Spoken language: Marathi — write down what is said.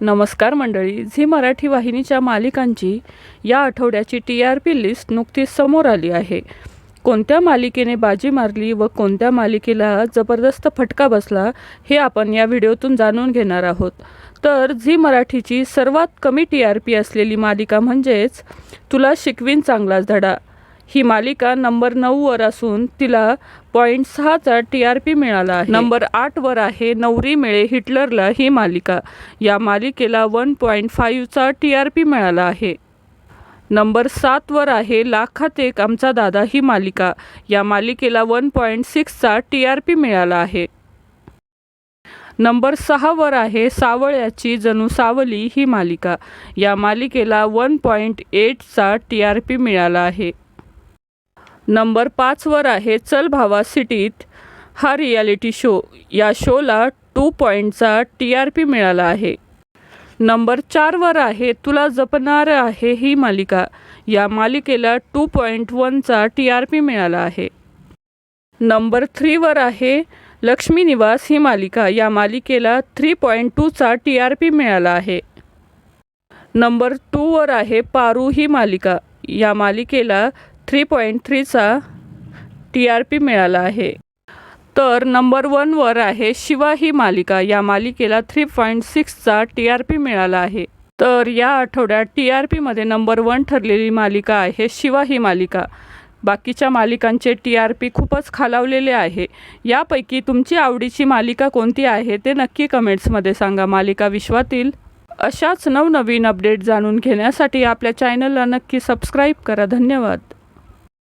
नमस्कार मंडळी झी मराठी वाहिनीच्या मालिकांची या आठवड्याची टी आर पी लिस्ट नुकतीच समोर आली आहे. कोणत्या मालिकेने बाजी मारली व कोणत्या मालिकेला जबरदस्त फटका बसला हे आपण या व्हिडिओतून जाणून घेणार आहोत. तर झी मराठीची सर्वात कमी टी आर पी असलेली मालिका म्हणजेच तुला शिकवीन चांगलाच धडा. ही मालिका नंबर नऊवर असून तिला पॉईंट सहाचा टी आर पी मिळाला आहे. नंबर आठवर आहे नवरी मिळे हिटलरला ही मालिका. या मालिकेला वन पॉईंट फाईव्हचा टी आर पी मिळाला आहे. नंबर सातवर आहे लाखात एक आमचा दादा ही मालिका. या मालिकेला वन पॉईंट सिक्सचा टी आर पी मिळाला आहे. नंबर सहावर आहे सावळ्याची जणू सावली ही मालिका. या मालिकेला वन पॉईंट एटचा टी आर पी मिळाला आहे. नंबर पाचवर आहे चल भावा सिटीत हा रियालिटी शो. या शोला टू पॉईंटचा टी आर पी मिळाला आहे. नंबर चारवर आहे तुला जपणार आहे ही मालिका. या मालिकेला टू पॉईंट वनचा टी आर पी मिळाला आहे. नंबर थ्रीवर आहे लक्ष्मी निवास ही मालिका. या मालिकेला थ्री पॉईंट टूचा टी आर पी मिळाला आहे. नंबर टूवर आहे पारू ही मालिका. या मालिकेला थ्री पॉईंट थ्रीचा टी आर पी मिळाला आहे. तर नंबर वनवर आहे शिवा ही मालिका. या मालिकेला थ्री पॉईंट सिक्सचा टी आर पी मिळाला आहे. तर या आठवड्यात टी आर पीमध्ये नंबर वन ठरलेली मालिका आहे शिवा ही मालिका. बाकीच्या मालिकांचे टी आर पी खूपच खालावलेले आहे. यापैकी तुमची आवडीची मालिका कोणती आहे ते नक्की कमेंट्समध्ये सांगा. मालिका विश्वातील अशाच नवनवीन अपडेट जाणून घेण्यासाठी आपल्या चॅनलला नक्की सबस्क्राईब करा. धन्यवाद.